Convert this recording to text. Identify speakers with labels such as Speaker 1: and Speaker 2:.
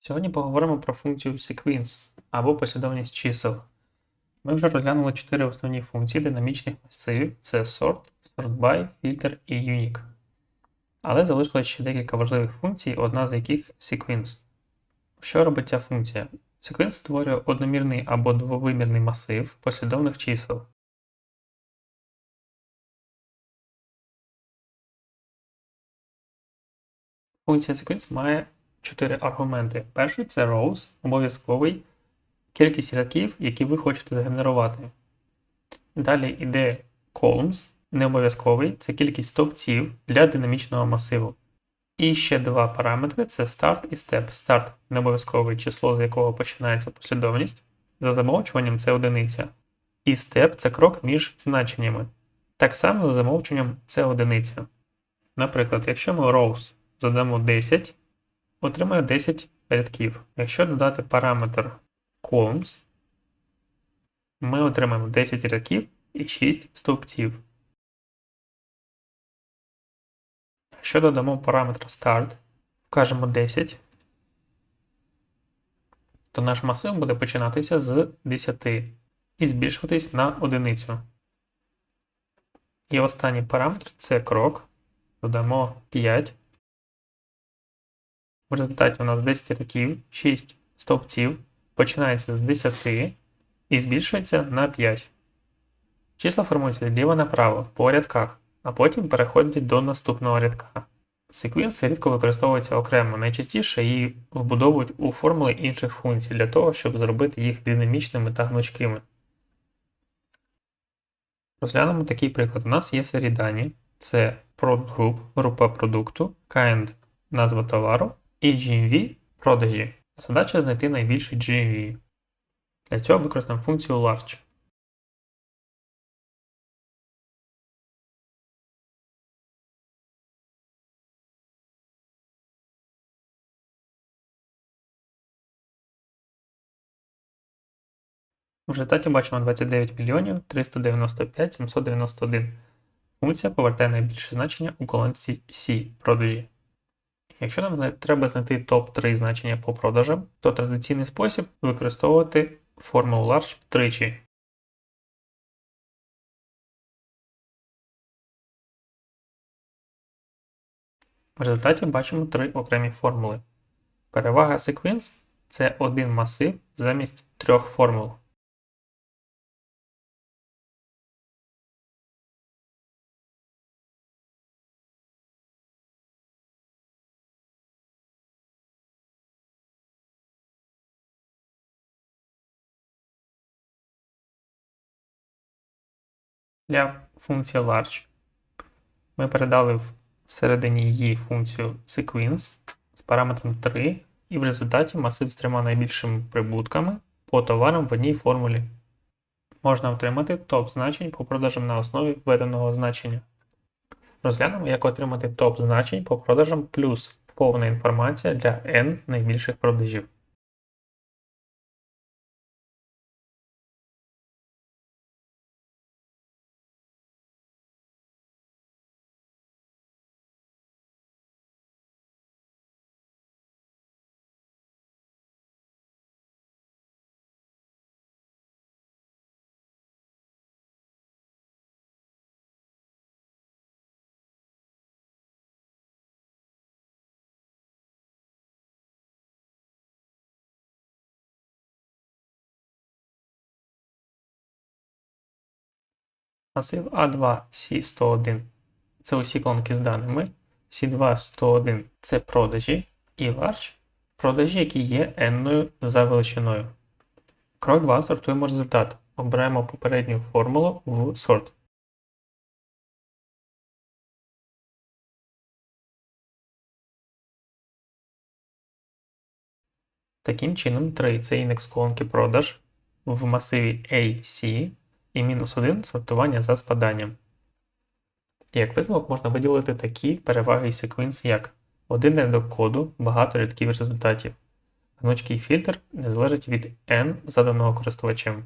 Speaker 1: Сьогодні поговоримо про функцію sequence або послідовність чисел. Ми вже розглянули чотири основні функції динамічних масивів: це sort, sort-by, filter і unique. Але залишилось ще декілька важливих функцій, одна з яких sequence. Що робить ця функція? Sequence створює одномірний або двовимірний масив послідовних чисел. Функція sequence має чотири аргументи. Перший це rows, обов'язковий, кількість рядків, які ви хочете згенерувати. Далі йде columns, не обов'язковий, це кількість стовпців для динамічного масиву. І ще два параметри це start і step. Start не обов'язкове число, з якого починається послідовність. За замовчуванням це одиниця. І step це крок між значеннями. Так само за замовчуванням це одиниця. Наприклад, якщо ми rows задамо 10, отримає 10 рядків. Якщо додати параметр columns, ми отримаємо 10 рядків і 6 стовпців. Якщо додамо параметр start, вкажемо 10, то наш масив буде починатися з 10 і збільшуватись на одиницю. І останній параметр це крок. Додамо 5. В результаті у нас 10 рядків, 6 стовпців, починається з 10 і збільшується на 5. Числа формуються зліва направо по рядках, а потім переходять до наступного рядка. Секвенси рідко використовуються окремо, найчастіше її вбудовують у формули інших функцій для того, щоб зробити їх динамічними та гнучкими. Розглянемо такий приклад. У нас є серії дані, це product group, група продукту, kind назва товару і GMV продажі. Задача знайти найбільший GMV. Для цього використаємо функцію large. В результаті бачимо 29 мільйонів 395 791. Функція повертає найбільше значення у колонці C продажі. Якщо нам треба знайти топ-3 значення по продажам, то традиційний спосіб використовувати формулу large тричі. В результаті бачимо три окремі формули. Перевага sequence – це один масив замість трьох формул. Для функції large ми передали в середині її функцію sequence з параметром 3, і в результаті масив з трьома найбільшими прибутками по товарам в одній формулі. Можна отримати топ значень по продажам на основі введеного значення. Розглянемо, як отримати топ значень по продажам плюс повна інформація для n найбільших продажів. Масив A2 C101 це усі колонки з даними. C2 101 це продажі і large продажі, які є n за величиною. Крок 2 сортуємо результат. Обираємо попередню формулу в sort. Таким чином, 3 це індекс колонки продаж в масиві AC і мінус 1 сортування за спаданням. Як висновок можна виділити такі переваги секвенс, як один рядок коду, багато рядків результатів. Гнучкий фільтр не залежить від n заданого користувачем.